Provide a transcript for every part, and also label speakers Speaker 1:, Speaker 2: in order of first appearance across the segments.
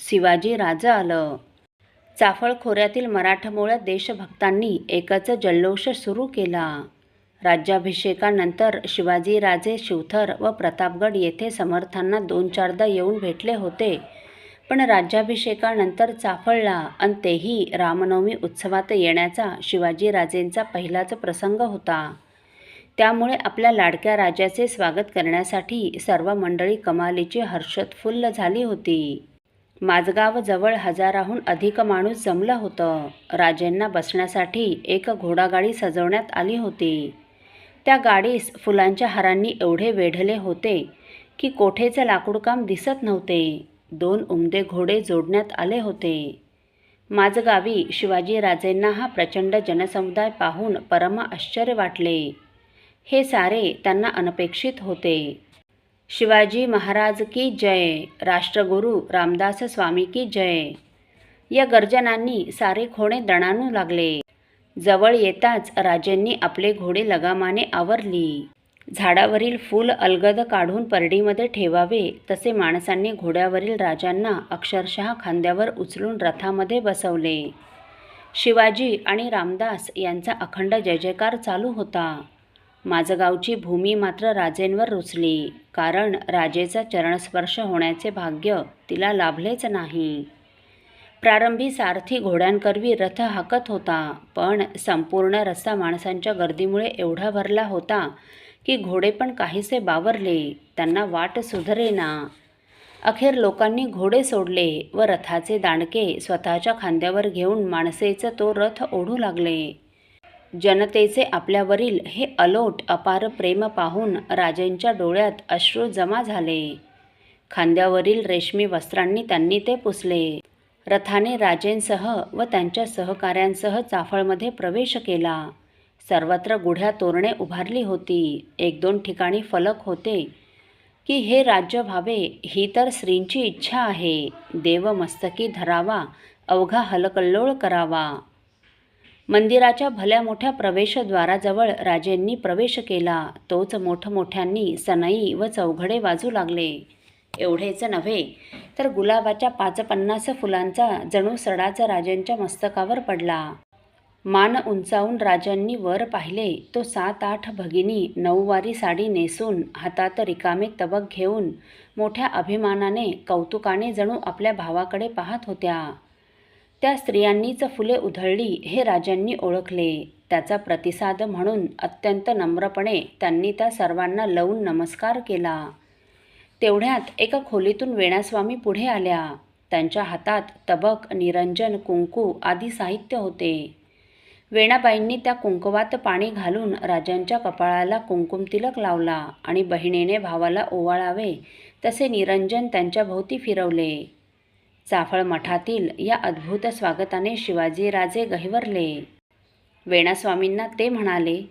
Speaker 1: शिवाजी राजा आलं. चाफळ खोऱ्यातील देशभक्तांनी एकच जल्लोष सुरू केला. राज्याभिषेकानंतर शिवाजीराजे शिवथर व प्रतापगड येथे समर्थांना दोन चारदा येऊन भेटले होते. पण राज्याभिषेकानंतर चाफळला आणि तेही रामनवमी उत्सवात येण्याचा शिवाजीराजेंचा पहिलाच प्रसंग होता. त्यामुळे आपल्या लाडक्या राजाचे स्वागत करण्यासाठी सर्व मंडळी कमालीची हर्षोत्फुल्ल झाली होती. माझगाव जवळ हजाराहून अधिक माणूस जमलं होतं. राजेंना बसण्यासाठी एक घोडागाडी सजवण्यात आली होती. त्या गाडीस फुलांच्या हारांनी एवढे वेढले होते की कोठेचं लाकूडकाम दिसत नव्हते. दोन उमदे घोडे जोडण्यात आले होते. माझगावी शिवाजीराजेंना हा प्रचंड जनसमुदाय पाहून परम आश्चर्य वाटले. हे सारे त्यांना अनपेक्षित होते. शिवाजी महाराज की जय राष्ट्रगुरू रामदास स्वामी की जय. या गर्जनांनी सारे खोणे दणानू लागले. जवळ येताच राजेंनी आपले घोडे लगामाने आवरली. झाडावरील फूल अलगद काढून परडीमध्ये ठेवावे तसे माणसांनी घोड्यावरील राजांना अक्षरशः खांद्यावर उचलून रथामध्ये बसवले. शिवाजी आणि रामदास यांचा अखंड जय जयकार चालू होता. माझगावची भूमी मात्र राजेंवर रुचली. कारण राजेचा चरणस्पर्श होण्याचे भाग्य तिला लाभलेच नाही. प्रारंभी सारथी घोड्यांकरवी रथ हाकत होता. पण संपूर्ण रस्ता माणसांच्या गर्दीमुळे एवढा भरला होता की घोडे पण काहीसे बावरले. त्यांना वाट सुधरेना. अखेर लोकांनी घोडे सोडले व रथाचे दांडके स्वतःच्या खांद्यावर घेऊन माणसेचं तो रथ ओढू लागले. जनतेचे आपल्यावरील हे अलोट अपार प्रेम पाहून राजेंच्या डोळ्यात अश्रू जमा झाले. खांद्यावरील रेशमी वस्त्रांनी त्यांनी ते पुसले. रथाने राजेंसह व त्यांच्या सहकाऱ्यांसह चाफळमध्ये प्रवेश केला. सर्वत्र गुढ्या तोरणे उभारली होती. एक दोन ठिकाणी फलक होते. की हे राज्य व्हावे ही तर श्रींची इच्छा आहे. देव मस्तकी धरावा अवघा हलकल्लोळ करावा. मंदिराच्या भल्या मोठ्या प्रवेशद्वाराजवळ राजेंनी प्रवेश केला. तोच मोठमोठ्यांनी सनई व चौघडे वाजू लागले. एवढेच नव्हे तर गुलाबाच्या पाच पन्नास फुलांचा जणू सडाच राजांच्या मस्तकावर पडला. मान उंचावून राजांनी वर पाहिले तो सात आठ भगिनी नऊवारी साडी नेसून हातात रिकामे तबक घेऊन मोठ्या अभिमानाने कौतुकाने जणू आपल्या भावाकडे पाहत होत्या. त्या स्त्रियांनीच फुले उधळली हे राजांनी ओळखले. त्याचा प्रतिसाद म्हणून अत्यंत नम्रपणे त्यांनी त्या सर्वांना लवून नमस्कार केला. तेवढ्यात एका खोलीतून वेणास्वामी पुढे आल्या. त्यांच्या हातात तबक निरंजन कुंकू आदी साहित्य होते. वेणाबाईंनी त्या कुंकवात पाणी घालून राजांच्या कपाळाला कुंकुम तिलक लावला आणि बहिणीने भावाला ओवाळावे तसे निरंजन त्यांच्या भोवती फिरवले. चाफळ मठातील या अद्भुत स्वागताने शिवाजीराजे गहिवरले. वेणास्वामींना ते म्हणाले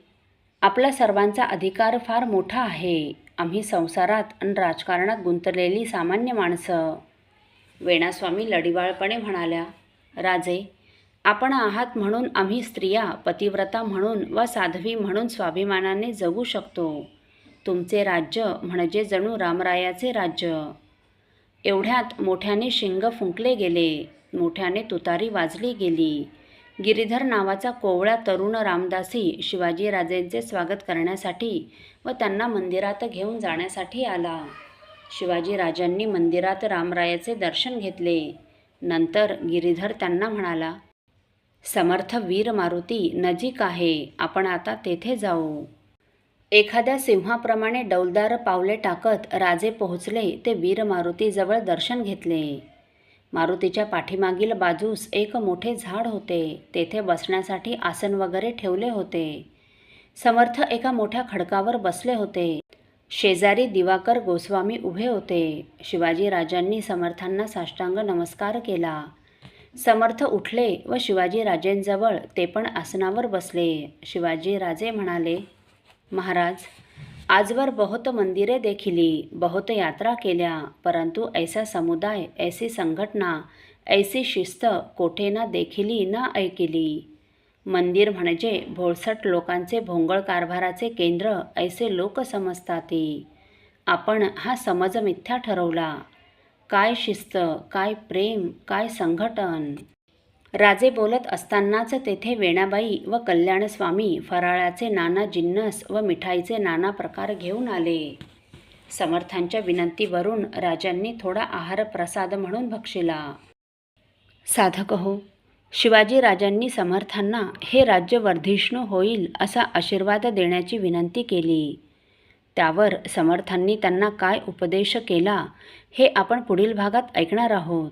Speaker 1: आपला सर्वांचा अधिकार फार मोठा आहे. आम्ही संसारात आणि राजकारणात गुंतलेली सामान्य माणसं. वेणास्वामी लढिवाळपणे म्हणाल्या राजे आपण आहात म्हणून आम्ही स्त्रिया पतिव्रता म्हणून व साध्वी म्हणून स्वाभिमानाने जगू शकतो. तुमचे राज्य म्हणजे जणू रामरायाचे राज्य. एवढ्यात मोठ्याने शिंग फुंकले गेले. मोठ्याने तुतारी वाजली गेली. गिरीधर नावाचा कोवळा तरुण रामदासी शिवाजीराजेंचे स्वागत करण्यासाठी व त्यांना मंदिरात घेऊन जाण्यासाठी आला. शिवाजीराजांनी मंदिरात रामरायाचे दर्शन घेतले. नंतर गिरीधर त्यांना म्हणाला समर्थ वीर मारुती नजीक आहे. आपण आता तेथे जाऊ. एखाद्या सिंहाप्रमाणे डौलदार पावले टाकत राजे पोहोचले ते वीर मारुतीजवळ दर्शन घेतले. मारुतीच्या पाठीमागील बाजूस एक मोठे झाड होते तेथे बसण्यासाठी आसन वगैरे ठेवले होते. समर्थ एका मोठ्या खडकावर बसले होते. शेजारी दिवाकर गोस्वामी उभे होते. शिवाजी राजांनी समर्थांना साष्टांग नमस्कार केला. समर्थ उठले व शिवाजी राजेंजवळ ते पण आसनावर बसले. शिवाजी राजे म्हणाले महाराज आजवर बहुत मंदिरे देखिली बहुत यात्रा केल्या परंतु ऐसा समुदाय ऐसी संघटना ऐसी शिस्त कोठे ना देखिली ना ऐकिली. मंदिर म्हणजे भोळसट लोकांचे भोंगळ कारभाराचे केंद्र ऐसे लोक समजतात. आपण हा समज मिथ्या ठरवला. काय शिस्त काय प्रेम काय संघटन? राजे बोलत असतानाच तेथे वेणाबाई व कल्याणस्वामी फराळाचे नाना जिन्नस व मिठाईचे नाना प्रकार घेऊन आले. समर्थांच्या विनंतीवरून राजांनी थोडा आहार प्रसाद म्हणून भक्षिला. साधक हो शिवाजी राजांनी समर्थांना हे राज्य वर्धिष्णू होईल असा आशीर्वाद देण्याची विनंती केली. त्यावर समर्थांनी त्यांना काय उपदेश केला हे आपण पुढील भागात ऐकणार आहोत.